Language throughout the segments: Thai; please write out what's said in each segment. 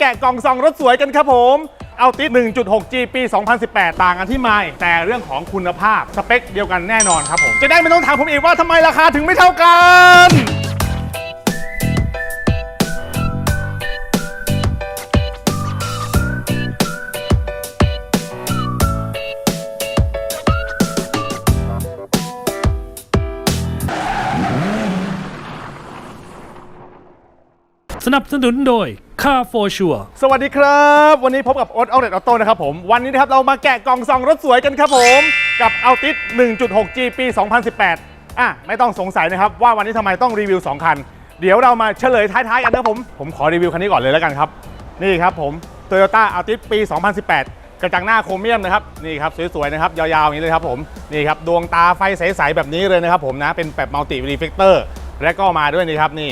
แกะกล่องซองรถสวยกันครับผม เอาติด 1.6G ปี 2018 ต่างกันที่ไมล์แต่เรื่องของคุณภาพ สเปคเดียวกันแน่นอนครับผม จะได้ไม่ต้องถามผมอีกว่าทำไมราคาถึงไม่เท่ากัน สนับสนุนโดย Car for Sure สวัสดีครับ วันนี้พบกับโอ๊ตเอาเน็ตออโต้นะครับผม วันนี้นะครับเรามาแกะกล่องซองรถสวยกันครับผม กับเอาติด 1.6G ปี 2018 อะ ไม่ต้องสงสัยนะครับ ว่าวันนี้ทำไมต้องรีวิว 2 คัน เดี๋ยวเรามาเฉลยท้ายๆกันนะครับผม ผมขอรีวิวคันนี้ก่อนเลยแล้วกันครับ นี่ครับผม Toyota a l t i s ปี 2018 กระจังหน้าโครเมียมนะครับ นี่ครับสวยๆนะครับยาวๆอย่างนี้เลยครับผม นี่ครับดวงตาไฟใสๆแบบนี้เลยนะครับผมนะ เป็นแบบมัลติรีเฟกเตอร์ และก็มาด้วยนี่ครับนี่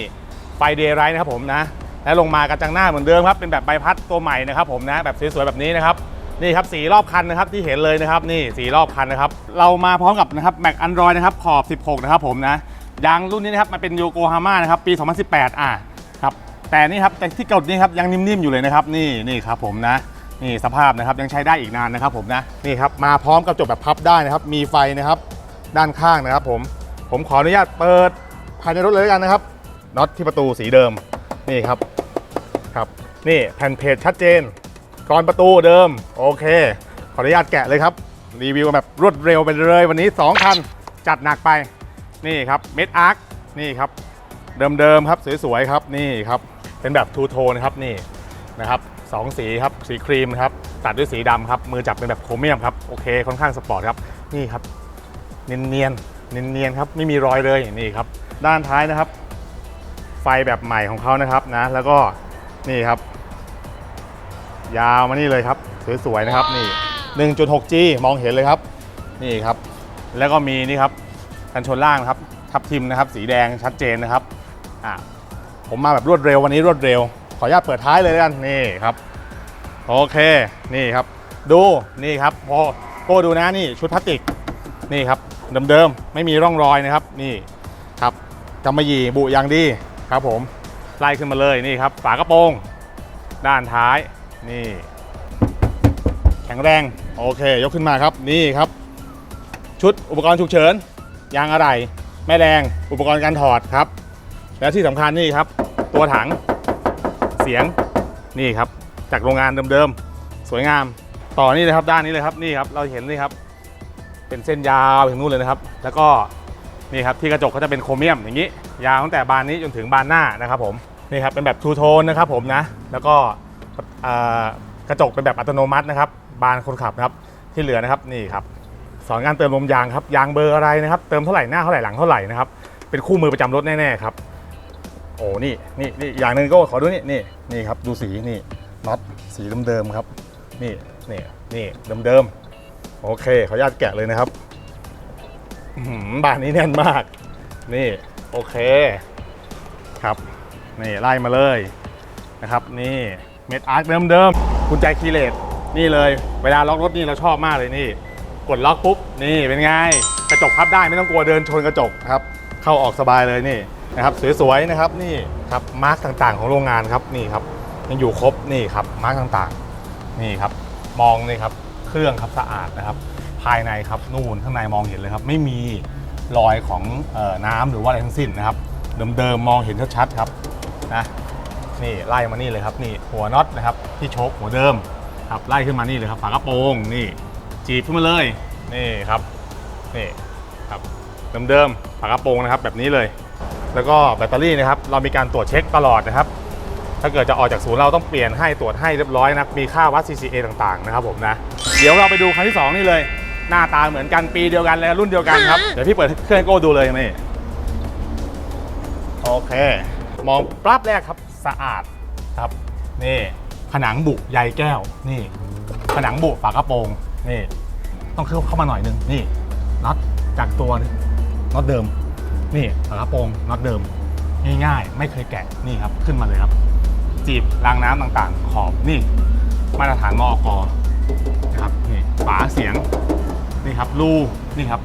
ไฟเดย์ไรท์นะครับผมนะ และลงมากระจังหน้าเหมือนเดิมครับเป็นแบบใบพัดตัวใหม่นะครับผมนะแบบสวยๆแบบนี้นะครับนี่ครับสีรอบคันนะครับที่เห็นเลยนะครับนี่สีรอบคันนะครับเรามาพร้อมกับนะครับแม็กอันดรอยนะครับขอบ 16 นะครับผมนะยางรุ่นนี้นะครับมันเป็นโยโกฮาม่านะครับปี 2018 อะครับแต่นี่ครับแต่ที่เก่านี่ครับยังนิ่มๆอยู่เลยนะครับนี่นี่ครับผมนะนี่สภาพนะครับยังใช้ได้อีกนานนะครับผมนะนี่ครับมาพร้อมกับจบแบบพับได้นะครับมีไฟนะครับด้านข้างนะครับผมผมขออนุญาตเปิดภายในรถเลยแล้วกันนะครับน็อตที่ประตูสีเดิม นี่ครับครับ นี่แผ่นเพจชัดเจนกรอนประตูเดิม โอเค ขออนุญาตแกะเลยครับ รีวิวแบบรวดเร็วไปเลยวันนี้ 2 คัน จัดหนักไป นี่ครับเม็ดอาร์คนี่ครับ เดิมๆครับ สวยๆครับนี่ครับ เป็นแบบทูโทนครับนี่นะครับสองสีครับ สีครีมครับ ตัดด้วยสีดำครับ มือจับเป็นแบบโครเมียมครับ โอเค ค่อนข้างสปอร์ตครับ นี่ครับ เนียนๆเนียนๆครับ ไม่มีรอยเลย นี่ครับ ด้านท้ายนะครับ ไฟแบบใหม่ของเขานะครับนะ แล้วก็นี่ครับ ยาวมานี่เลยครับ สวยๆนะครับนี่ 1.6G มองเห็นเลยครับ นี่ครับ แล้วก็มีนี่ครับกันชนล่างนะครับ ทับทิมนะครับ สีแดงชัดเจนนะครับอะผมมาแบบรวดเร็ววันนี้รวดเร็ว ขออนุญาตเปิดท้ายเลยแล้วกันนี่ครับ โอเคนี่ครับ ดูนี่ครับพอโก้ดูนะนี่ชุดพลาสติกนี่ครับเดิมๆไม่มีร่องรอยนะครับ นี่ครับกำมะหยี่บุอย่างดี ครับผมไล่ขึ้นมาเลยนี่ครับฝากระโปรง ด้านท้ายนี่ แข็งแรงโอเค ยกขึ้นมาครับนี่ครับ ชุดอุปกรณ์ฉุกเฉินยางอะไหล่แม่แรงอุปกรณ์การถอดครับ แล้วที่สำคัญนี่ครับ ตัวถังเสียงนี่ครับ จากโรงงานเดิมๆสวยงาม ต่อนี่เลยครับด้านนี้เลยครับนี่ครับเราเห็นนี่ครับ เป็นเส้นยาวถึงนู่นเลยนะครับ แล้วก็ นี่ครับที่กระจกเขาจะเป็นโครเมียมอย่างนี้ ยาวตั้งแต่บานนี้จนถึงบานหน้านะครับผมนี่ครับเป็นแบบทูโทนนะครับผมนะแล้วก็กระจกเป็นแบบอัตโนมัตินะครับ บานคนขับนะครับที่เหลือนะครับนี่ครับสอนงานเติมลมยางครับยางเบอร์อะไรนะครับเติมเท่าไหร่หน้าเท่าไหร่หลังเท่าไหร่นะครับเป็นคู่มือประจำรถแน่ๆครับโอ้นี่นี่นี่อย่างหนึ่งก็ขอดูนี่นี่นี่ครับดูสีนี่น็อตสีเดิมๆครับ นี่นี่นี่เดิมๆโอเคขออนุญาตแกะเลยนะครับ บานนี้แน่นมาก นี่โอเคครับนี่ไล่มาเลยนะครับนี่เม็ดอาร์คเดิมๆกุญแจคีเลสนี่เลย เวลาล็อกรถนี่เราชอบมากเลยนี่ กดล็อกปุ๊บนี่เป็นไงกระจกพับได้ไม่ต้องกลัวเดินชนกระจกครับเข้าออกสบายเลยนี่นะครับสวยๆนะครับนี่ครับมาร์กต่างๆของโรงงานครับนี่ครับยังอยู่ครบนี่ครับมาร์กต่างๆนี่ครับมองนี่ครับเครื่องครับสะอาดนะครับ ภายในครับนู่นข้างในมองเห็นเลยครับ ไม่มีรอยของออน้ำหรือว่าอะไรทั้งสิ้นนะครับ เดิมๆมองเห็นชัดๆครับนะนี่ไล่มานี่เลยครับนี่หัวน็อตนะครับที่โชคหัวเดิมครับไล่ขึ้นมานี่เลยครับฝากระโปรงนี่จีบขึ้นมาเลยนี่ครับนี่ครับเดิมๆฝากระโปรงนะครับแบบนี้เลย แล้วก็แบตเตอรี่นะครับเรามีการตรวจเช็คตลอดนะครับ ถ้าเกิดจะออกจากศูนย์เราต้องเปลี่ยนให้ตรวจให้เรียบร้อยนะมีค่าวัด CCA ต่างๆนะครับผมนะเดี๋ยวเราไปดูคันที่ 2 นี่เลย หน้าตาเหมือนกันปีเดียวกันเลยรุ่นเดียวกันครับ เดี๋ยวพี่เปิดเครื่องให้โก้ดูเลยนี่โอเค มองปรับแรกครับสะอาดครับ นี่ ผนังบุใยแก้วนี่ ผนังบุฝากระโปรงนี่ ต้องเข้าเข้ามาหน่อยหนึงนี่น็อตจากตัวน็อตเดิม นี่ฝากระโปรงน็อตเดิม ง่ายๆ ไม่เคยแกะนี่ครับขึ้นมาเลยครับ จีบรางน้ำต่างๆ ขอบนี่ มาตรฐานมอกนะครับนี่ฝาเสียงนี่ค รูนี่ครับ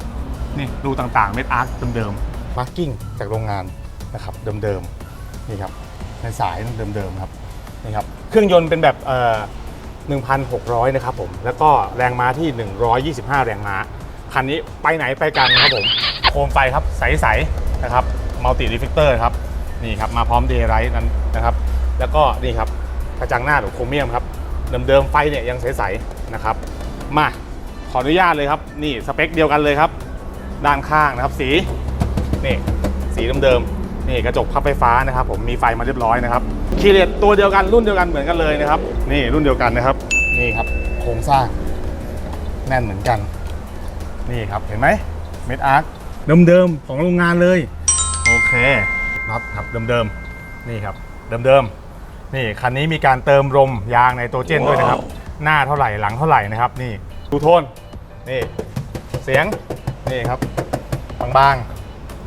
นี่รูต่างๆ เม็ดอาร์คเดิมๆมาร์กิ้งจากโรงงานนะครับเดิมๆนี่ครับในสายเดิมๆครับนี่ครับเครื่องยนต์เป็นแบบเอ่อ1,600 นะครับผม แล้วก็แรงม้าที่ 125 แรงม้า คันนี้ไปไหนไปกันครับผม โคมไฟครับใสๆนะครับมัลติรีเฟกเตอร์ครับนี่ครับมาพร้อมเดย์ไรท์นั้นนะครับ แล้วก็นี่ครับกระจังหน้าหรือโครเมียมครับเดิมๆไฟเนี่ยยังใสๆนะครับ มา ขออนุญาตเลยครับ นี่สเปคเดียวกันเลยครับ ด้านข้างนะครับ สีนี่สีเดิมๆนี่กระจกพับไฟฟ้านะครับ ผมมีไฟมาเรียบร้อยนะครับคีย์เลตตัวเดียวกันรุ่นเดียวกันเหมือนกันเลยนะครับ นี่รุ่นเดียวกันนะครับ นี่ครับโครงสร้างแน่นเหมือนกัน นี่ครับเห็นไหมเม็ดอาร์คเดิมๆของโรงงานเลยโอเคน็อตครับเดิมๆนี่ครับเดิมๆนี่คันนี้มีการเติมลมยางไนโตรเจนด้วยนะครับ หน้าเท่าไหร่หลังเท่าไหร่นะครับ นี่ ดูโทน นี่ เสียง นี่ครับ บาง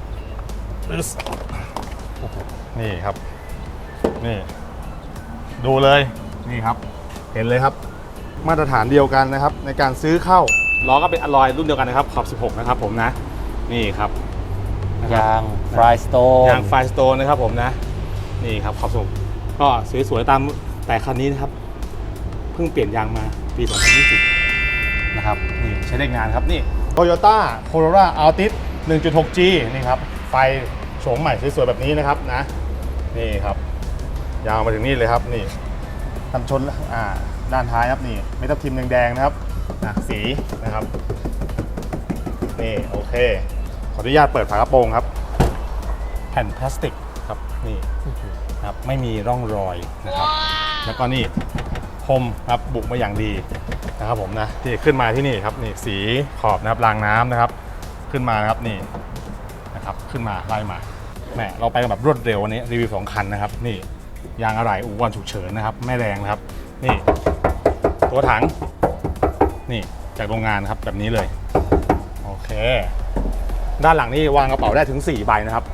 ๆอึ๊สนี่ครับ นี่ ดูเลย นี่ครับ เห็นเลยครับ มาตรฐานเดียวกันนะครับ ในการซื้อเข้า ล้อก็เป็นอลลอยรุ่นเดียวกันนะครับ ขอบ 16 นะครับผมนะ นี่ครับนะครับยางฟรายสโตนยางไฟสโตนนะครับผมนะ นี่ครับขอบสูงก็สวยๆตามแต่คันนี้นะครับ เพิ่งเปลี่ยนยางมาปี 2020 นะครับนี่ใช้ได้งานครับนี่ Toyota Corolla Altis 1.6G นี่ครับไฟโฉมใหม่สวยๆแบบนี้นะครับนะนี่ครับ ยาวมาถึงนี่เลยครับนี่ทำชนอ่าด้านท้ายครับนี่ไม่ต้องทิมแดงๆนะครับอะสีนะครับนี่โอเค ขออนุญาตเปิดฝากระโปรงครับ แผ่นพลาสติกครับนี่ครับไม่มีร่องรอยนะครับ แล้วก็นี่พรมครับบุกมาอย่างดี นะครับผมนะที่ขึ้นมาที่นี่ครับนี่สีขอบนะครับรางน้ำนะครับ ขึ้นมานะครับนี่นะครับขึ้นมาไล่มาแหมเราไปกันแบบรวดเร็ววันนี้รีวิวสองคันนะครับ นี่ยางอะไหล่อุปกรณ์ฉุกเฉินนะครับไม่แรงนะครับ นี่ ตัวถัง นี่จากโรงงานครับแบบนี้เลย โอเค ด้านหลังนี่วางกระเป๋าได้ถึง 4 ใบนะครับ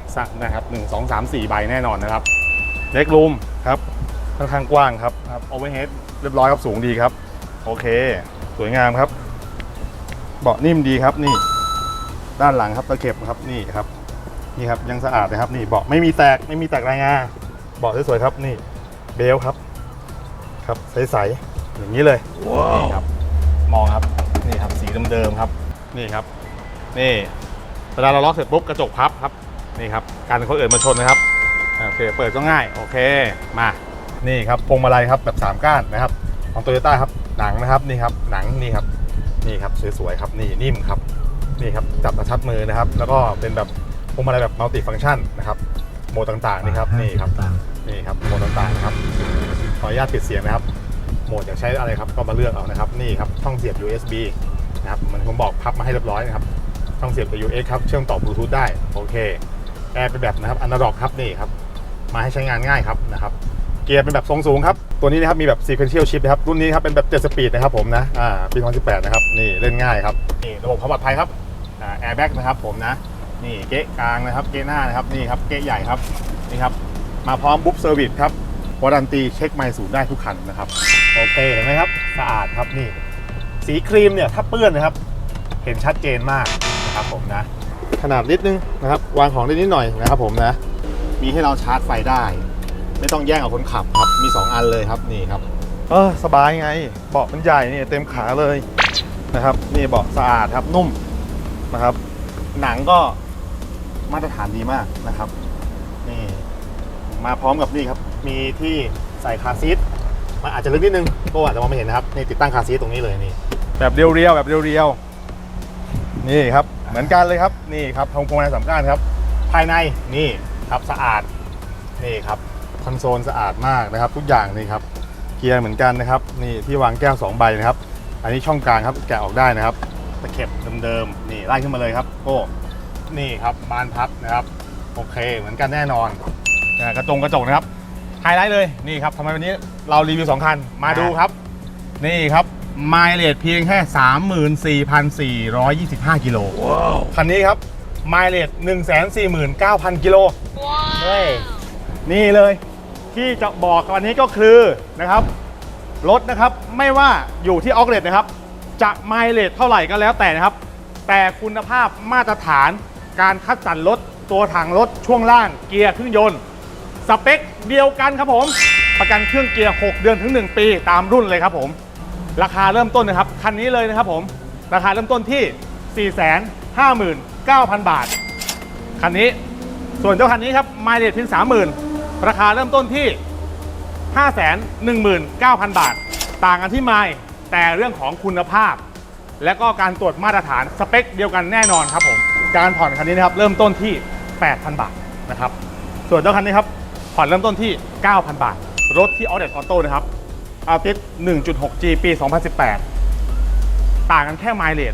นะครับ1 2 3 4ใบแน่นอนนะครับเล็กรูมครับค่อนข้างกว้างครับครับโอเวอร์เฮดเรียบร้อยครับสูงดีครับ โอเค สวยงามครับ เบาะนิ่มดีครับนี่ ด้านหลังครับตะเข็บครับนี่ครับ นี่ครับยังสะอาดนะครับ นี่เบาะไม่มีแตกไม่มีแตกรายงาเบาะสวยๆครับนี่เบลครับ ครับใสๆอย่างนี้เลยนี่ครับ มองครับนี่ครับสีเดิมๆครับ นี่ครับ นี่เวลาเราล็อกเสร็จปุ๊บกระจกพับครับนี่ครับการคนอื่นมาชนนะครับอ่าโอเคเปิดก็ง่ายโอเคมานี่ครับพวงมาลัยครับแบบ 3 ก้านนะครับ ของโตโยต้าครับหนังนะครับนี่ครับหนังนี่ครับนี่ครับสวยๆครับนี่นิ่มครับนี่ครับจับกระชับมือนะครับ แล้วก็เป็นแบบพวงมาลัยแบบมัลติฟังก์ชันนะครับโหมดต่างๆนี่ครับนี่ครับนี่ครับโหมดต่างๆนะครับขออนุญาตปิดเสียงนะครับโหมดอยากใช้อะไรครับก็มาเลือกเอานะครับนี่ครับช่องเสียบ USB นะครับเหมันผมบอกพับมาให้เรียบร้อยนะครับช่องเสียบกับ US ครับเชื่อมต่อบลูทูธได้โอเคแอร์เป็นแบบนะครับอนาล็อกครับนี่ครับมาให้ใช้งานง่ายครับนะครับ เกียร์เป็นแบบทรงสูงครับ ตัวนี้นะครับมีแบบ sequential shift นะครับ รุ่นนี้ครับเป็นแบบ7สปีดนะครับผมนะ อ่า ปี2018 นะครับ นี่เล่นง่ายครับ นี่ระบบความปลอดภัยครับ อ่าแอร์แบ็กนะครับผมนะ นี่เก๊ะกลางนะครับ เก๊ะหน้านะครับ นี่ครับ เก๊ะใหญ่ครับ นี่ครับ มาพร้อมบุ๊บเซอร์วิสครับวารันตีเช็คไมล์ศูนย์ได้ทุกคันนะครับ โอเค เห็นไหมครับ สะอาดครับนี่ สีครีมเนี่ยถ้าเปื้อนนะครับ เห็นชัดเจนมากนะครับผมนะ ขนาดนิดนึงนะครับ วางของได้นิดหน่อยนะครับผมนะ มีให้เราชาร์จไฟได้ ไม่ต้องแย่งกับคนขับครับ มี 2 อันเลยครับนี่ครับ เออสบายไง เบาะมันใหญ่นี่เต็มขาเลยนะครับ นี่เบาะสะอาดครับนุ่มนะครับ หนังก็มาตรฐานดีมากนะครับ นี่ มาพร้อมกับนี่ครับ มีที่ใส่คาร์ซีทมันอาจจะลึกนิดนึงก็อาจจะมองไม่เห็นนะครับนี่ติดตั้งคาร์ซีทตรงนี้เลยนี่ แบบเรียวๆแบบเรียวๆนี่ครับ เหมือนกันเลยครับนี่ครับทงพวงมาลัยสามก้านครับ ภายในนี่ครับสะอาดนี่ครับค อนโซลสะอาดมากนะครับ ทุกอย่างนี่ครับเกียร์เหมือนกันนะครับ นี่ที่วางแก้ว 2 ใบนะครับ อันนี้ช่องกลางครับแกะออกได้นะครับตะเข็บเดิมๆนี่ไล่ขึ้นมาเลยครับโอ้นี่ครับบานพับนะครับ โอเคเหมือนกันแน่นอนนะกระจงกระจกนะครับไฮไลท์เลยนี่ครับทำไมวันนี้เรารีวิวสองคันมาดูครับ นี่ครับไมล์เลทเพียงแค่ 34,425 กิโลคันนี้ครับไมล์เลท149,000 กิโลเฮ้ยนี่เลย ที่จะบอกวันนี้ก็คือนะครับรถนะครับไม่ว่าอยู่ที่ออกเลตนะครับ จะไมล์เลทเท่าไหร่ก็แล้วแต่นะครับ แต่คุณภาพมาตรฐานการคัดสรรรถตัวถังรถช่วงล่างเกียร์เครื่องยนต์ สเปคเดียวกันครับผมประกันเครื่องเกียร์ 6 เดือนถึง 1 ปีตามรุ่นเลยครับผม ราคาเริ่มต้นนะครับ คันนี้เลยนะครับผม ราคาเริ่มต้นที่ 459,000 บาท คันนี้ส่วนเจ้าคันนี้ครับไมล์เลทเพียง30,000 ราคาเริ่มต้นที่ 519,000 บาท ต่างกันที่ไมล์แต่เรื่องของคุณภาพ และก็การตรวจมาตรฐานสเปคเดียวกันแน่นอนครับผมการผ่อนคันนี้นะครับเริ่มต้นที่ 8,000 บาทนะครับส่วนเจ้าคันนี้ครับผ่อนเริ่มต้นที่ 9,000 บาท รถที่ Audit Auto นะครับอาติส 1.6G ปี 2018 ต่างกันแค่ไมล์เลท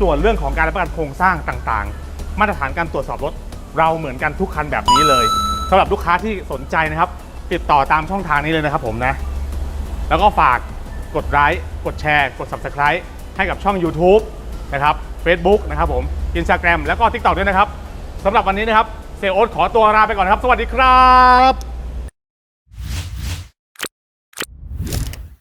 ส่วนเรื่องของการรับประกันโครงสร้างต่างๆ มาตรฐานการตรวจสอบรถ เราเหมือนกันทุกคันแบบนี้เลยำหรับลูกค้าที่สนใจนะครับ ติดต่อตามช่องทางนี้เลยนะครับผมนะ แล้วก็ฝากกดไลค์กดแชร์ กด Subscribe ให้กับช่อง YouTube นะครับ Facebook นะครับผม Instagram แล้วก็ TikTok ด้วยนะครับสำหรับวันนี้นะครับเซลโอ๊ตขอตัวลาไปก่อนนะครับ สวัสดีครับ